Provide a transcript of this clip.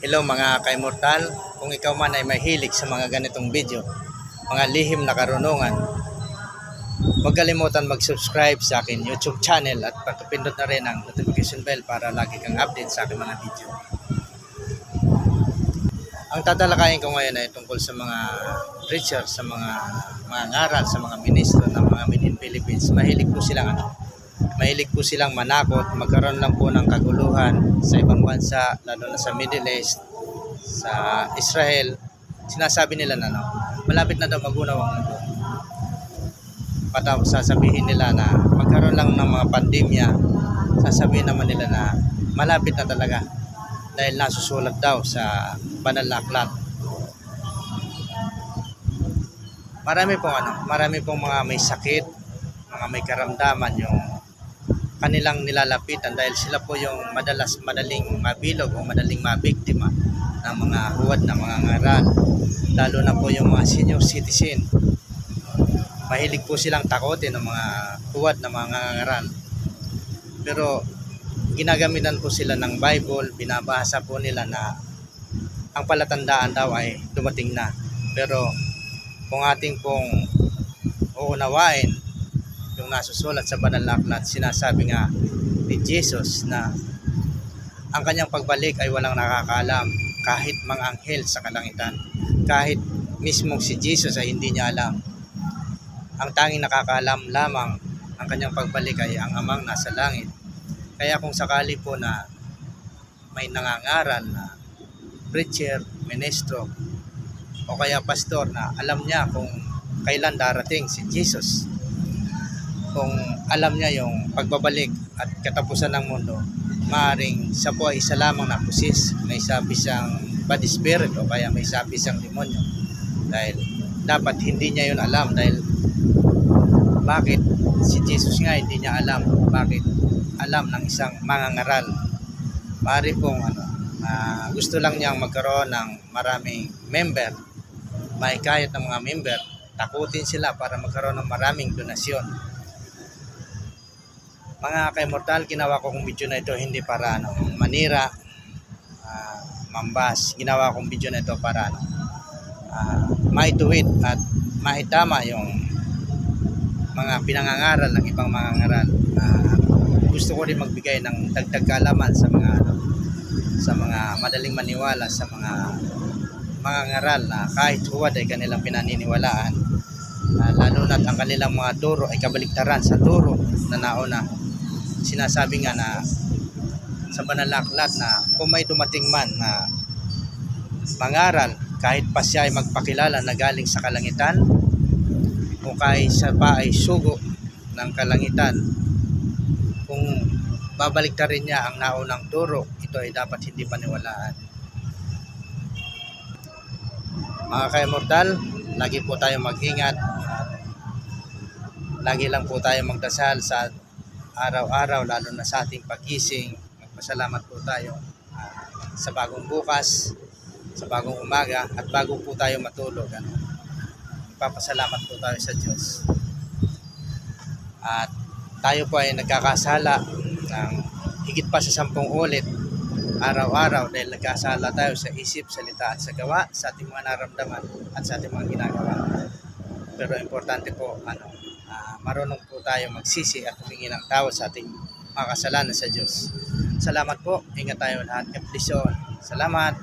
Hello mga kaimortal, kung ikaw man ay mahilig sa mga ganitong video, mga lihim na karunungan, huwag kalimutan mag-subscribe sa akin YouTube channel at pagpindot na rin ang notification bell para lagi kang update sa aking mga video. Ang tatalakayin ko ngayon ay tungkol sa mga preacher, sa mga mga ngaral, sa mga ministro ng mga Minin Philippines. Mahilig po silang ano, mahilig po silang manakot, magkaroon lang po ng kaguluhan sa ibang bansa, lalo na sa Middle East, sa Israel. Sinasabi nila na no, malapit na daw magunaw ang mundo. Patapos sasabihin nila na magkaroon lang ng mga pandemya, sasabihin naman nila na malapit na talaga dahil nasusulat daw sa banal na aklat. Marami pong ano, marami pong mga may sakit, mga may karamdaman yung kanilang nilalapitan dahil sila po yung madalas madaling mabilog o madaling mabiktima ng mga huwad na mga ngaral. Lalo na po yung mga senior citizen. Mahilig po silang takotin ng mga huwad na mga ngaral. Pero ginagamitan po sila ng Bible binabasa po nila na ang palatandaan daw ay dumating na. Pero kung ating pong uunawain yung nasusulat sa banal na aklat, sinasabi nga ni Jesus na ang kanyang pagbalik ay walang nakakaalam kahit mga anghel sa kalangitan. Kahit mismong si Jesus ay hindi niya alam. Ang tanging nakakaalam lamang ang kanyang pagbalik ay ang amang nasa langit. Kaya kung sakali po na may nangangaral na preacher, ministro, o kaya pastor na alam niya kung kailan darating si Jesus, kung alam niya yung pagbabalik at katapusan ng mundo, maaaring siya po ay isa lamang na pusis, may sabi siyang bad spirit o kaya may sabi siyang demonyo. Dahil dapat hindi niya yun alam dahil bakit si Jesus nga hindi niya alam bakit alam ng isang mangangaral. Maaari pong ano, ah, gusto lang niyang magkaroon ng maraming member, may kayat ng mga member, takutin sila para magkaroon ng maraming donasyon mga ka-immortal, ginawa ko kong video na ito hindi para ano, manira, ah, mambas. Ginawa kong video na ito para ano, ah, maituwid at maitama yung mga pinangangaral ng ibang mga ngaral. Ah, gusto ko rin magbigay ng dagdag kaalaman sa mga ano, sa mga madaling maniwala sa mga mga ngaral na kahit huwad ay kanilang pinaniniwalaan Ah, lalo na't ang kanilang mga turo ay kabaliktaran sa turo na nauna sinasabi nga na sa banal na kung may dumating man na mangaral kahit pa siya ay magpakilala na galing sa kalangitan o kahit siya pa ay sugo ng kalangitan kung babalik na rin niya ang naunang turo ito ay dapat hindi paniwalaan. Mga ka-immortal lagi po tayo mag-ingat. Lagi lang po tayo magdasal sa araw-araw lalo na sa ating pagising. Magpasalamat po tayo ah, sa bagong bukas sa bagong umaga at bago po tayo matulog ano, ipapasalamat po tayo sa Diyos. At tayo po ay nagkakasala ng higit pa sa sampung ulit araw-araw dahil nagkasala tayo sa isip, salita at sa gawa sa ating mga naramdaman at sa ating mga ginagawa. Pero importante po ano ah, marunong po tayo magsisi at humingi ng tawad sa ating mga kasalanan sa Diyos. Salamat po. Ingat tayo lahat. God. Salamat.